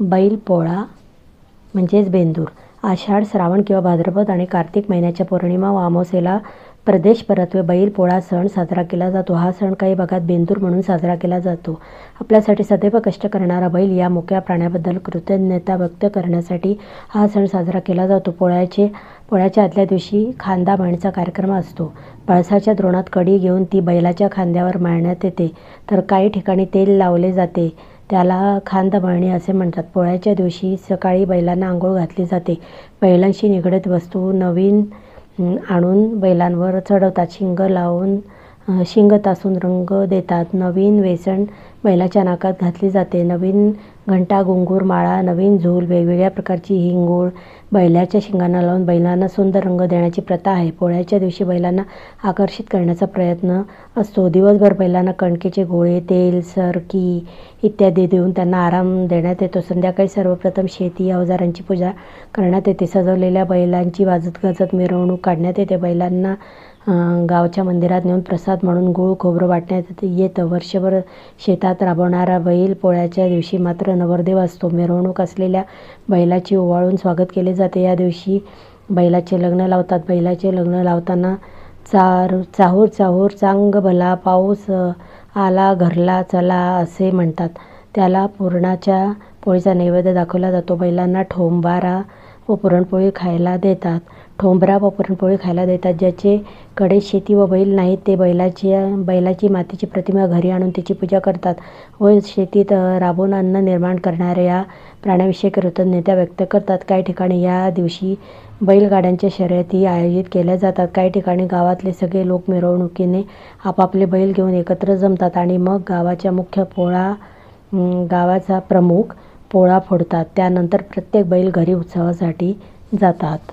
बैलपोळा म्हणजेच बेंदूर आषाढ श्रावण किंवा भाद्रपद आणि कार्तिक महिन्याच्या पौर्णिमा व अमावस्येला प्रदेश परत्वे बैलपोळा सण साजरा केला जातो. हा सण काही भागात बेंदूर म्हणून साजरा केला जातो. आपल्यासाठी सदैव कष्ट करणारा बैल या मुक्या प्राण्याबद्दल कृतज्ञता व्यक्त करण्यासाठी हा सण साजरा केला जातो. पोळ्याचे पोळ्याच्या आदल्या दिवशी खांदा मळणीचा कार्यक्रम असतो. पळसाच्या द्रोणात कडी घेऊन ती बैलाच्या खांद्यावर मळण्यात येते. तर काही ठिकाणी तेल लावले जाते. त्याला खांदमळणी असे म्हणतात. पोळ्याच्या दिवशी सकाळी बैलांना आंघोळ घातली जाते. बैलांशी निगडीत वस्तू नवीन आणून बैलांवर चढवतात. शिंग लावून शिंग तासून रंग देतात. नवीन वेसण बैलाच्या नाकात घातली जाते. नवीन घंटा घुंगूर माळा नवीन झूल वेगवेगळ्या प्रकारची हिंगोळ बैलाच्या शिंगांना लावून बैलांना सुंदर रंग देण्याची प्रथा आहे. पोळ्याच्या दिवशी बैलांना आकर्षित करण्याचा प्रयत्न असतो. दिवसभर बैलांना कणकेचे गोळे तेल सरकी इत्यादी देऊन त्यांना आराम देण्यात येतो. संध्याकाळी सर्वप्रथम शेती अवजारांची पूजा करण्यात येते. सजवलेल्या बैलांची वाजत गाजत मिरवणूक काढण्यात येते. बैलांना गावच्या मंदिरात नेऊन प्रसाद म्हणून गूळ खोबरं वाटण्यात येतं. वर्षभर शेतात राबवणारा बैल पोळ्याच्या दिवशी मात्र नवरदेव असतो. मिरवणूक असलेल्या बैलाची ओवाळून स्वागत केले जाते. या दिवशी बैलाचे लग्न लावतात. बैलाचे लग्न लावताना चार चाहूर चाहूर चांग भला पाऊस आला घरला चला असे म्हणतात. त्याला पुरणाच्या पोळीचा नैवेद्य दाखवला जातो. बैलांना ठोंबारा व पुरणपोळी खायला देतात. ठोंबरा व पुरणपोळी खायला देतात. ज्याचे कडे शेती व बैल नाहीत ते बैलाची बैलाची मातीची प्रतिमा घरी आणून त्याची पूजा करतात. व शेतीत राबून अन्न निर्माण करणाऱ्या प्राण्याविषयी कृतज्ञता व्यक्त करतात. काही ठिकाणी या दिवशी बैलगाड्यांच्या शर्यती आयोजित केल्या जातात. काही ठिकाणी गावातले सगळे लोक मिरवणुकीने आपापले बैल घेऊन एकत्र जमतात आणि मग गावाच्या मुख्य पोळा गावाचा प्रमुख पोळा फोडतात. त्यानंतर प्रत्येक बैल घरी उत्सवासाठी जातात.